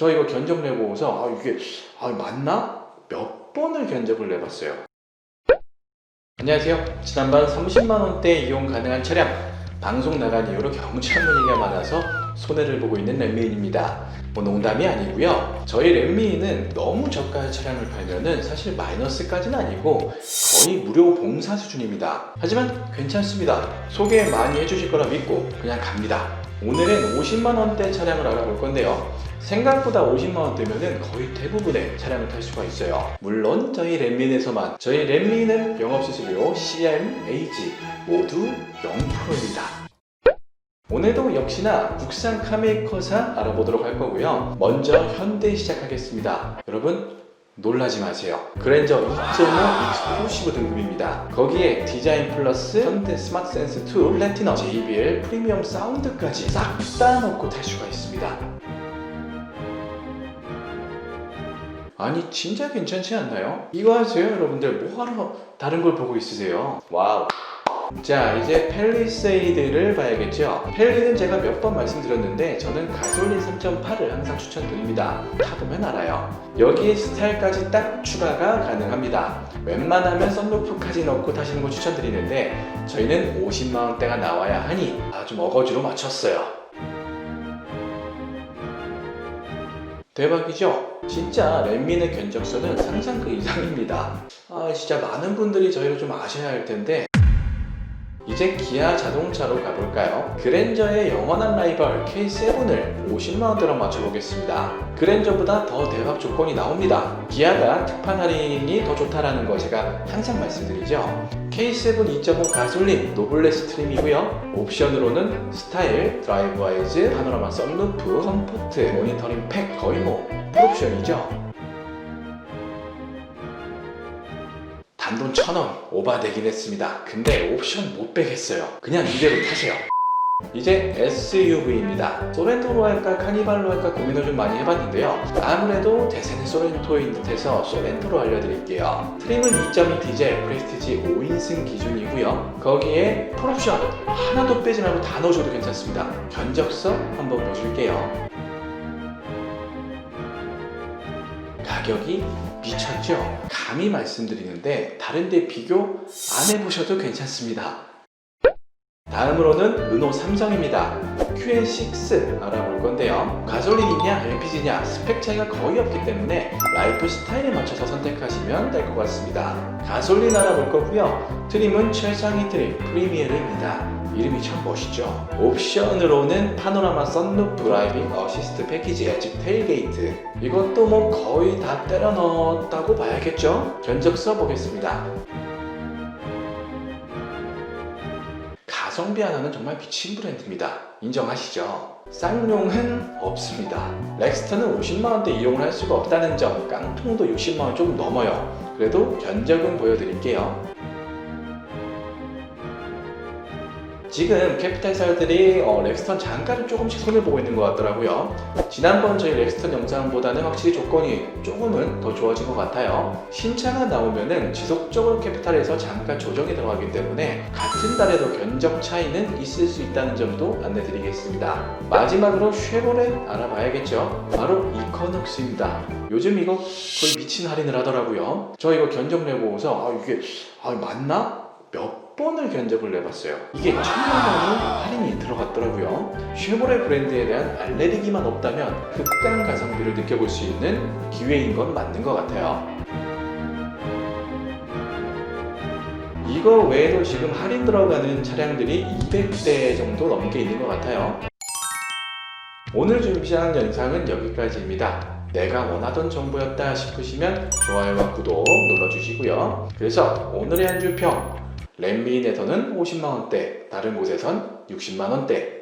저 이거 견적 내보고서 아 이게 아 맞나? 몇 번을 견적을 내봤어요. 안녕하세요. 지난번 30만 원대 이용 가능한 차량 방송 나간 이후로 경찰 문의가 많아서 손해를 보고 있는 랜미인입니다. 뭐 농담이 아니고요. 저희 랜미인은 너무 저가의 차량을 팔면은 사실 마이너스까지는 아니고 거의 무료 봉사 수준입니다. 하지만 괜찮습니다. 소개 많이 해주실 거라 믿고 그냥 갑니다. 오늘은 50만 원대 차량을 알아볼 건데요. 생각보다 50만 원대면은 거의 대부분의 차량을 탈 수가 있어요. 물론 저희 랜민에서만 저희 랜민은 영업수수료 CM, AG 모두 0%입니다. 오늘도 역시나 국산 카메이커사 알아보도록 할 거고요. 먼저 현대 시작하겠습니다. 여러분 놀라지 마세요. 그랜저 2.5 익스클루시브 등급입니다. 거기에 디자인 플러스 현대 스마트 센스 2 플래티넘 JBL 프리미엄 사운드까지 싹 다 넣고 탈 수가 있습니다. 아니 진짜 괜찮지 않나요? 이거 하세요 여러분들 뭐하러 다른 걸 보고 있으세요? 와우 자 이제 펠리세이드를 봐야겠죠 펠리는 제가 몇 번 말씀드렸는데 저는 가솔린 3.8을 항상 추천드립니다 타보면 알아요 여기에 스타일까지 딱 추가가 가능합니다 웬만하면 썬루프까지 넣고 타시는 거 추천드리는데 저희는 50만원대가 나와야 하니 아주 어거지로 맞췄어요 대박이죠? 진짜 랜민의 견적서는 상상 그 이상입니다. 아, 진짜 많은 분들이 저희를 좀 아셔야 할 텐데. 이제 기아 자동차로 가볼까요? 그랜저의 영원한 라이벌 K7을 50만원대로 맞춰보겠습니다. 그랜저보다 더 대박 조건이 나옵니다. 기아가 특판 할인이 더 좋다라는 거 제가 항상 말씀드리죠. K7 2.5 가솔린 노블레스 트림이고요. 옵션으로는 스타일, 드라이브 와이즈, 파노라마 썬루프, 컴포트, 모니터링 팩 거의 뭐 풀옵션이죠. 단돈 천원 오바되긴 했습니다. 근데 옵션 못 빼겠어요. 그냥 이대로 타세요. 이제 SUV입니다. 소렌토로 할까 카니발로 할까 고민을 좀 많이 해봤는데요. 아무래도 대세는 소렌토인 듯해서 소렌토로 알려드릴게요. 트림은 2.2 디젤 프레스티지 5인승 기준이고요. 거기에 풀옵션 하나도 빼지 말고 다 넣으셔도 괜찮습니다. 견적서 한번 보실게요. 가격이 미쳤죠? 감히 말씀드리는데 다른데 비교 안 해보셔도 괜찮습니다. 다음으로는 르노 삼성입니다. QN6 알아볼 건데요. 가솔린이냐 LPG냐 스펙 차이가 거의 없기 때문에 라이프 스타일에 맞춰서 선택하시면 될 것 같습니다. 가솔린 알아볼 거고요. 트림은 최상위 트림 프리미어르입니다. 이름이 참 멋있죠. 옵션으로는 파노라마 썬루프 드라이빙 어시스트 패키지, 즉 테일게이트. 이것도 뭐 거의 다 때려 넣었다고 봐야겠죠? 견적 써보겠습니다. 가성비 하나는 정말 미친 브랜드입니다. 인정하시죠? 쌍용은 없습니다. 렉스턴은 50만원대 이용을 할 수가 없다는 점, 깡통도 60만원 조금 넘어요. 그래도 견적은 보여드릴게요. 지금 캐피탈사들이 어, 렉스턴 장가를 조금씩 손해보고 있는 것 같더라고요. 지난번 저희 렉스턴 영상보다는 확실히 조건이 조금은 더 좋아진 것 같아요. 신차가 나오면은 지속적으로 캐피탈에서 잠깐 조정이 들어가기 때문에 같은 달에도 견적 차이는 있을 수 있다는 점도 안내드리겠습니다. 마지막으로 쉐보레 알아봐야겠죠. 바로 이커녹스입니다. 요즘 이거 거의 미친 할인을 하더라고요. 저 이거 견적 내보고서 아 이게 아 맞나? 몇 번을 견적을 내봤어요. 이게 천만 원이 할인이 들어갔더라고요. 쉐보레 브랜드에 대한 알레르기만 없다면 극강 가성비를 느껴볼 수 있는 기회인 건 맞는 것 같아요. 이거 외에도 지금 할인 들어가는 차량들이 200대 정도 넘게 있는 것 같아요. 오늘 준비한 영상은 여기까지입니다. 내가 원하던 정보였다 싶으시면 좋아요와 구독 눌러주시고요. 그래서 오늘의 한 줄 평 랜미인에서는 50만원대, 다른 곳에선 60만원대,